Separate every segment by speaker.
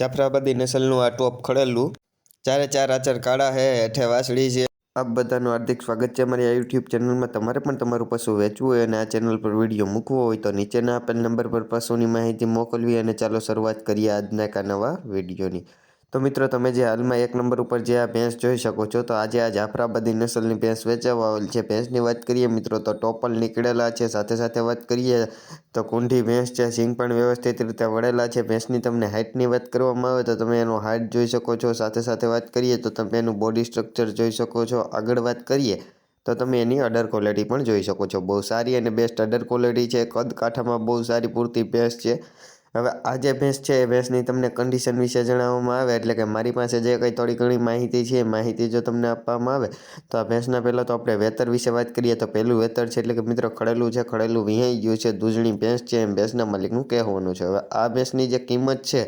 Speaker 1: જાફરાબાદી નસલનું આ ટોપ ખડેલું. ચારે ચાર આચર કાળા હે, હેઠે વાસળી છે. આપ બધાનું હાર્દિક સ્વાગત છે મારી આ યુટ્યુબ ચેનલમાં તમારે પણ તમારું પશુ વેચવું હોય અને આ ચેનલ પર વીડિયો મૂકવો હોય તો નીચેના આપેલ નંબર પર પશુની માહિતી મોકલવી અને ચાલો શરૂઆત કરીએ આજના કા નવા વિડીયોની તો મિત્રો, તમે જે હાલમાં એક નંબર ઉપર જે આ ભેંસ જોઈ શકો છો, તો આજે આ જાફરાબાદી નસલની ભેંસ વેચાવા આવેલ છે. ભેંસની વાત કરીએ મિત્રો, તો ટોપલ નીકળેલા છે. સાથે સાથે વાત કરીએ તો કુંઢી ભેંસ છે. સિંગ પણ વ્યવસ્થિત રીતે વળેલા છે. ભેંસની તમને હાઇટની વાત કરવામાં આવે તો તમે એનો હાઇટ જોઈ શકો છો. સાથે સાથે વાત કરીએ તો તમે એનું બોડી સ્ટ્રક્ચર જોઈ શકો છો. આગળ વાત કરીએ તો તમે એની અડર ક્વોલિટી પણ જોઈ શકો છો. બહુ સારી અને બેસ્ટ અડર ક્વોલિટી છે. કદ કાંઠામાં બહુ સારી પૂરતી ભેંસ છે. હવે આ જે ભેંસ છે, એ ભેંસની તમને કન્ડિશન વિશે જણાવવામાં આવે, એટલે કે મારી પાસે જે કંઈ થોડી ઘણી માહિતી છે, એ માહિતી જો તમને આપવામાં આવે, તો આ ભેંસના પહેલાં તો આપણે વેતર વિશે વાત કરીએ, તો પહેલું વેતર છે, એટલે કે મિત્રો ખડેલું છે, ખડેલું વિહાઈ ગયું છે, દૂધણી ભેંસ છે, એમ ભેંસના માલિકનું કહેવાનું છે. હવે આ ભેંસની જે કિંમત છે,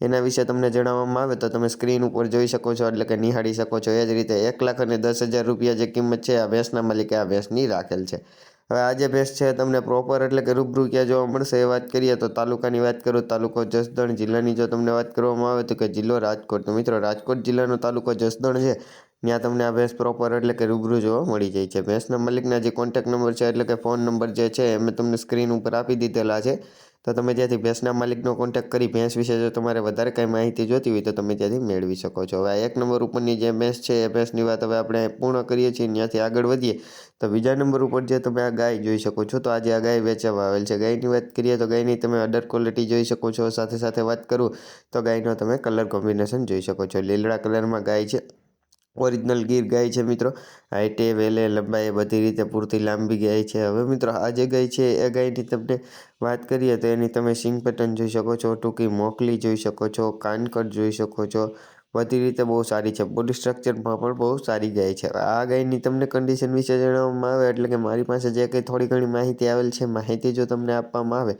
Speaker 1: એના વિશે તમને જણાવવામાં આવે, તો તમે સ્ક્રીન ઉપર જોઈ શકો છો, એટલે કે નિહાળી શકો છો, એ જ રીતે એક લાખ અને દસ હજાર રૂપિયા જે કિંમત છે, આ ભેંસના માલિકે આ ભેંસની રાખેલ છે. હવે આ જે છે તમને પ્રોપર એટલે કે રૂબરૂ ક્યાં જોવા મળશે એ વાત કરીએ તો તાલુકાની વાત કરું તાલુકો જસદણ જિલ્લાની જો તમને વાત કરવામાં આવે તો કે જિલ્લો રાજકોટ. તો મિત્રો રાજકોટ જિલ્લાનો તાલુકો જસદણ છે. ત્યાં તમને આ ભેંસ પ્રોપર એટલે કે રૂબરૂ જોવા મળી જાય છે. ભેંસના મલિકના જે કોન્ટેક નંબર છે એટલે કે ફોન નંબર જે છે એ મેં તમને સ્ક્રીન ઉપર આપી દીધેલા છે. તો તમે ત્યાંથી ભેંસના માલિકનો કોન્ટેક્ટ કરી ભેંસ વિશે જો તમારે વધારે કાંઈ માહિતી જોતી હોય તો તમે ત્યાંથી મેળવી શકો છો. હવે આ એક નંબર ઉપરની જે ભેંસ છે, એ ભેંસની વાત હવે આપણે પૂર્ણ કરીએ છીએ. ત્યાંથી આગળ વધીએ તો બીજા નંબર ઉપર જે તમે આ ગાય જોઈ શકો છો, તો આજે આ ગાય વેચવા આવેલ છે. ગાયની વાત કરીએ તો ગાયની તમે અડર ક્વોલિટી જોઈ શકો છો. સાથે સાથે વાત કરું તો ગાયનો તમે કલર કોમ્બિનેશન જોઈ શકો છો. લીલડા કલરમાં ગાય છે. ઓરિજિનલ ગીર ગાય છે મિત્રો. હાઈટે, વેલે, લંબાઈ બધી રીતે પૂરતી લાંબી ગાય છે. હવે મિત્રો, આ જે ગાય છે, એ ગાયની તમને વાત કરીએ તો એની તમે સિંગ પેટર્ન જોઈ શકો છો, ટૂંકી મોકલી જોઈ શકો છો, કાનકટ જોઈ શકો છો. બધી રીતે બહુ સારી છે. બોડી સ્ટ્રક્ચરમાં પણ બહુ સારી ગાય છે. આ ગાયની તમને કન્ડિશન વિશે જણાવવામાં આવે, એટલે કે મારી પાસે જે કંઈ થોડી ઘણી માહિતી આવેલ છે, માહિતી જો તમને આપવામાં આવે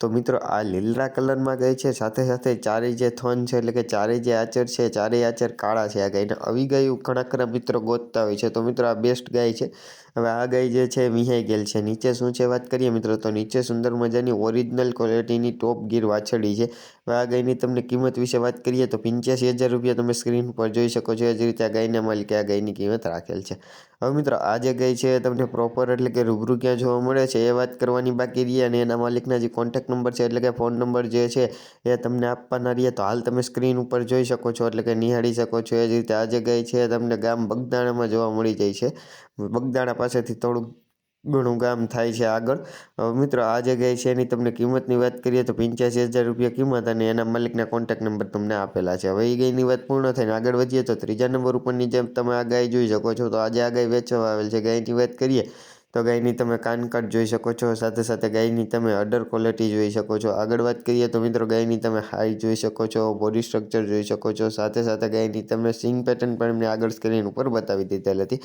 Speaker 1: તો મિત્રો આ લીલરા કલરમાં ગઈ છે. સાથે સાથે ચારેય જે થન છે, એટલે કે ચારેય જે આચર છે, ચારેય આચર કાળા છે. આ ગાયને આવી ગાયું ઘણા મિત્રો ગોતતા હોય છે. તો મિત્રો આ બેસ્ટ ગાય છે. હવે આ ગાય જે છે વિહાઈ ગયેલ છે. નીચે શું છે વાત કરીએ મિત્રો, તો નીચે સુંદર મજાની ઓરિજિનલ ક્વોલિટીની ટોપ ગીર વાછડી છે. હવે આ ગાયની તમને કિંમત વિશે વાત કરીએ તો પંચ્યાસી હજાર રૂપિયા તમે સ્ક્રીન પર જોઈ શકો છો. એ જ રીતે આ ગાયના માલિકે આ ગાયની કિંમત રાખેલ છે. હવે મિત્રો, આ જે ગાય છે તમને પ્રોપર એટલે કે રૂબરૂ ક્યાં જોવા મળે છે એ વાત કરવાની બાકી રહી અને એના માલિકના જે કોન્ટેક્ટ નંબર છે એટલે કે ફોન નંબર જે છે એ તમને આપવાના રહીએ તો હાલ તમે સ્ક્રીન ઉપર જોઈ શકો છો એટલે કે નિહાળી શકો છો. એ જ રીતે આ જે ગાય છે તમને ગામ બગદાણામાં જોવા મળી જાય છે. બગદાણા પાસેથી થોડુંક ઘણું ગામ થાય છે આગળ. મિત્રો, આ જગ્યાએ ગાય છે એની તમને કિંમતની વાત કરીએ તો પંચ્યાસી હજાર રૂપિયા કિંમત અને એના માલિકના કોન્ટેક્ટ નંબર તમને આપેલા છે. હવે એ ગાયની વાત પૂર્ણ થઈને આગળ વધીએ તો ત્રીજા નંબર ઉપરની જેમ તમે આ ગાય જોઈ શકો છો. તો આજે આ ગાય વેચવા આવેલ છે. ગાયની વાત કરીએ તો ગાયની તમે કાનકાટ જોઈ શકો છો. સાથે સાથે ગાયની તમે અડર ક્વોલિટી જોઈ શકો છો. આગળ વાત કરીએ તો મિત્રો, ગાયની તમે હાઈટ જોઈ શકો છો બોડી સ્ટ્રક્ચર જોઈ શકો છો. સાથે સાથે ગાયની તમે સિંગ પેટર્ન પણ એમને આગળ સ્ક્રીન ઉપર બતાવી દીધેલ હતી.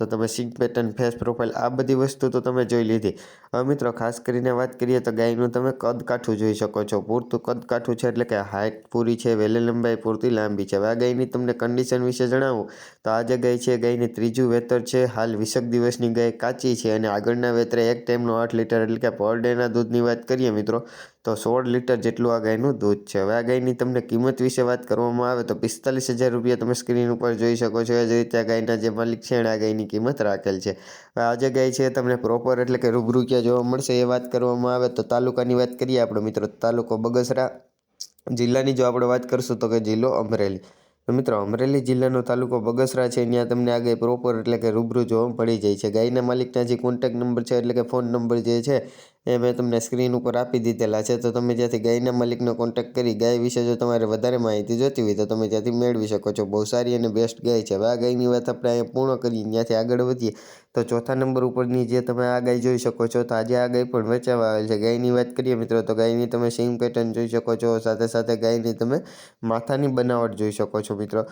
Speaker 1: તો તમે સિંક પેટર્ન ફેસ પ્રોફાઇલ આ બધી વસ્તુ તો તમે જોઈ લીધી. હવે મિત્રો, ખાસ કરીને વાત કરીએ તો ગાયનું તમે કદ કાઠું જોઈ શકો છો. પૂરતું કદ કાઠું છે એટલે કે હાઇટ પૂરી છે, વેલે લંબાઈ પૂરતી લાંબી છે. હવે આ ગાયની તમને કન્ડિશન વિશે જણાવું. તો આ જે ગાય છે ગાયની ત્રીજું વેતર છે. હાલ વીસક દિવસની ગાય કાચી છે અને આગળના વેતરે એક ટાઈમનો આઠ લીટર એટલે કે પર ડેના દૂધની વાત કરીએ મિત્રો તો સોળ લીટર જેટલું આ ગાયનું દૂધ છે. હવે આ ગાયની તમને કિંમત વિશે વાત કરવામાં આવે તો પિસ્તાલીસ હજાર રૂપિયા તમે સ્ક્રીન ઉપર જોઈ શકો છો. એ જ રીતે આ ગાયના જે માલિક છે એણે આ ગાયની કિંમત રાખેલ છે. હવે આ જે ગાય છે તમને પ્રોપર એટલે કે રૂબરૂ ક્યાં જોવા મળશે એ વાત કરવામાં આવે તો તાલુકાની વાત કરીએ આપણે મિત્રો. તાલુકો બગસરા જિલ્લાની જો આપણે વાત કરશું તો કે જિલ્લો અમરેલી. તો મિત્રો, અમરેલી જિલ્લાનો તાલુકો બગસરા છે. ત્યાં તમને આ ગાય પ્રોપર એટલે કે રૂબરૂ જોવા મળી જાય છે. ગાયના માલિકના જે કોન્ટેક્ટ નંબર છે એટલે કે ફોન નંબર જે છે એ મેં તમને સ્ક્રીન ઉપર આપી દીધેલા છે. તો તમે જ્યાંથી ગાયના માલિકનો કોન્ટેક્ટ કરી, ગાય વિશે જો તમારે વધારે માહિતી જોતી હોય તો તમે ત્યાંથી મેળવી શકો છો. બહુ સારી અને બેસ્ટ ગાય છે. હવે આ ગાયની વાત આપણે અહીંયા પૂર્ણ કરીએ, ત્યાંથી આગળ વધીએ. તો ચોથા નંબર ઉપરની જે તમે આ ગાય જોઈ શકો છો, તો આજે આ ગાય પણ વેચાવા આવેલ છે. ગાયની વાત કરીએ મિત્રો, તો ગાયની તમે સીમ પેટર્ન જોઈ શકો છો. સાથે સાથે ગાયની તમે માથાની બનાવટ જોઈ શકો છો મિત્રો.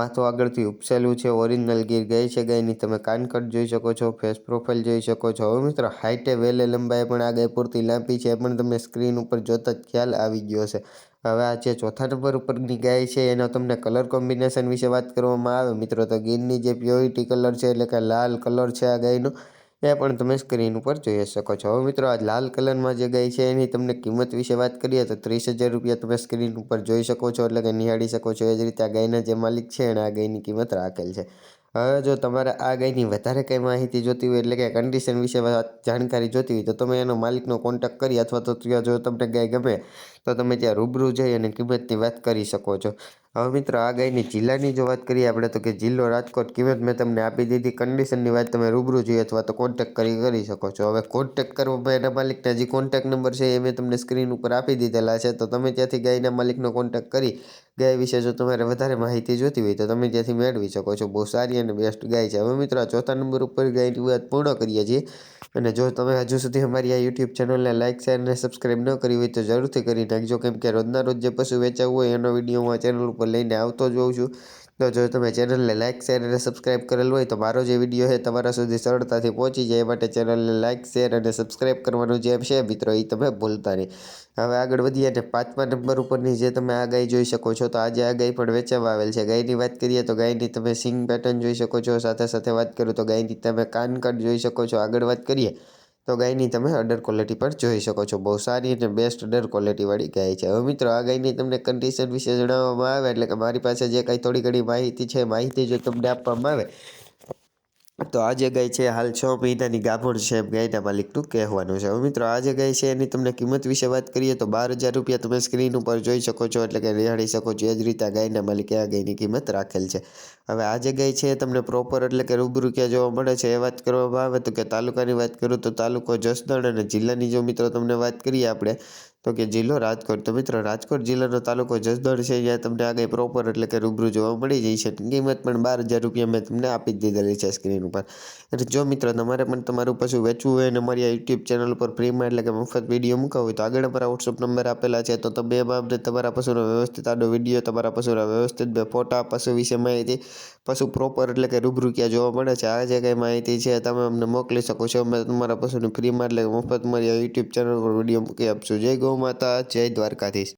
Speaker 1: માથું આગળથી ઉપસેલું છે ઓરિજિનલ ગીર ગાય છે ગાયની. તમે કાનકટ જોઈ શકો છો ફેસ પ્રોફાઇલ જોઈ શકો છો. હવે મિત્રો હાઈટે વેલે લંબાઈ પણ આ ગાય પૂરતી લાંબી છે પણ તમને સ્ક્રીન ઉપર જોતા જ ખ્યાલ આવી ગયો છે હવે આ જે ચોથા નંબર ઉપરની ગાય છે, એનો તમને કલર કોમ્બિનેશન વિશે વાત કરવામાં આવે. મિત્રો, તો ગીરની જે પ્યોરિટી કલર છે, એટલે કે લાલ કલર છે આ ગાયનો, એ પણ તમે સ્ક્રીન ઉપર જોઈ શકો છો. હવે મિત્રો, આ લાલ કલરમાં જે ગાય છે, એની તમને કિંમત વિશે વાત કરીએ, તો ત્રીસ હજાર રૂપિયા તમે સ્ક્રીન ઉપર જોઈ શકો છો, એટલે કે નિહાળી શકો છો. એ જ રીતે આ ગાયના જે માલિક છે એણે આ ગાયની કિંમત રાખેલ છે. હવે જો તમારે આ ગાયની વધારે કંઈ માહિતી જોતી હોય એટલે કે કન્ડિશન વિશે જાણકારી જોતી હોય તો તમે એનો માલિકનો કોન્ટેક્ટ કરી અથવા તો ત્યાં જો તમને ગાય ગમે તો તમે ત્યાં રૂબરૂ જઈ અને કિંમતની વાત કરી શકો છો. હવે મિત્રો, આ ગાયની જિલ્લાની જો વાત કરીએ આપણે, તો કે જિલ્લો રાજકોટ કિંમત મેં તમને આપી દીધી કન્ડિશનની વાત, તમે રૂબરૂ જોઈએ અથવા તો કોન્ટેક્ટ કરી કરી શકો છો. હવે કોન્ટેક કરવા એના માલિકના જે કોન્ટેક નંબર છે એ મેં તમને સ્ક્રીન ઉપર આપી દીધેલા છે. તો તમે ત્યાંથી ગાયના માલિકનો કોન્ટેક કરી, ગાય વિશે જો તમારે વધારે માહિતી જોતી હોય, તો તમે ત્યાંથી મેળવી શકો છો. બહુ સારી અને બેસ્ટ ગાય છે. હવે મિત્રો ચોથા નંબર ઉપર ગાયની વાત પૂર્ણ કરીએ છીએ. અને જો તમે હજુ સુધી અમારી આ યુટ્યુબ ચેનલને લાઇક શેર અને સબસ્ક્રાઈબ ન કરી હોય તો જરૂરથી કરી નાખજો. કેમ કે રોજના રોજ જે પશુ વેચાવું હોય એનો વીડિયો હું આ ચેનલ ઉપર લઈને આવતો જ હોઉં છું. તો જો તમે ચેનલને લાઇક શેર અને સબસ્ક્રાઈબ કરેલ હોય તો મારો જે વીડિયો છે તમારા સુધી સરળતાથી પહોંચી જાય માટે ચેનલને લાઇક શેર અને સબસ્ક્રાઇબ કરવાનું જે છે મિત્રો એ તમે ભૂલતા નહીં. હવે આગળ વધીએ અને પાંચમા નંબર ઉપરની જે તમે આ ગાય જોઈ શકો છો, તો આજે આ ગાય પણ વેચાવા આવેલ છે. ગાયની વાત કરીએ તો ગાયની તમે સિંગ પેટર્ન જોઈ શકો છો. સાથે સાથે વાત કરું તો ગાયની તમે કાન કટ જોઈ શકો છો. આગળ વાત કરીએ તો ગાયની તમે અડર ક્વોલિટી પણ જોઈ શકો છો. બહુ સારી અને બેસ્ટ અડર ક્વોલિટીવાળી ગાય છે. હવે મિત્રો આ ગાયની તમને કન્ડિશન વિશે જણાવવામાં આવે એટલે કે મારી પાસે જે કાંઈ થોડી ઘણી માહિતી છે, માહિતી જો તમને આપવામાં આવે તો આ જે ગાય છે હાલ છ મહિનાની ગાભણ એમ ગાયના માલિકનું કહેવાનું છે. મિત્રો, આ જે ગાય છે એની તમને કિંમત વિશે વાત કરીએ તો બાર હજાર રૂપિયા તમે સ્ક્રીન ઉપર જોઈ શકો છો, એટલે કે નિહાળી શકો છો. એ જ રીતે આ ગાયના માલિકે આ ગાયની કિંમત રાખેલ છે. હવે આ જે ગાય છે તમને પ્રોપર એટલે કે રૂબરૂ ક્યાં જોવા મળે છે એ વાત કરવામાં આવે તો કે તાલુકાની વાત કરું તો તાલુકો જસદણ અને જિલ્લાની જો મિત્રો તમને વાત કરીએ આપણે તો કે જિલ્લો રાજકોટ. તો મિત્રો, રાજકોટ જિલ્લાનો તાલુકો જસદણ છે. જ્યાં તમને આગળ પ્રોપર એટલે કે રૂબરૂ જોવા મળી જાય છે. કિંમત પણ બાર હજાર રૂપિયા મેં તમને આપી દીધેલી છે સ્ક્રીન ઉપર. એટલે જો મિત્રો, તમારે પણ તમારું પશુ વેચવું હોય અને અમારી આ યુટ્યુબ ચેનલ ઉપર ફ્રીમાં એટલે કે મફત વીડિયો મૂકવા હોય તો આગળ અમારા વોટ્સઅપ નંબર આપેલા છે. તો તમે એમાં તમારા પશુનો વ્યવસ્થિત આડો વીડિયો તમારા પશુના વ્યવસ્થિત બે ફોટા પશુ વિશે માહિતી પશુ પ્રોપર એટલે કે રૂબરૂ ક્યાં જોવા મળે છે, આ જે કંઈ માહિતી છે તમે અમને મોકલી શકો છો. અમે તમારા પશુની ફ્રીમાં એટલે મફત મારી આ યુટ્યુબ ચેનલ પર વીડિયો મૂકી આપશું. જય ગૌ માતા જય દ્વારકાધીશ.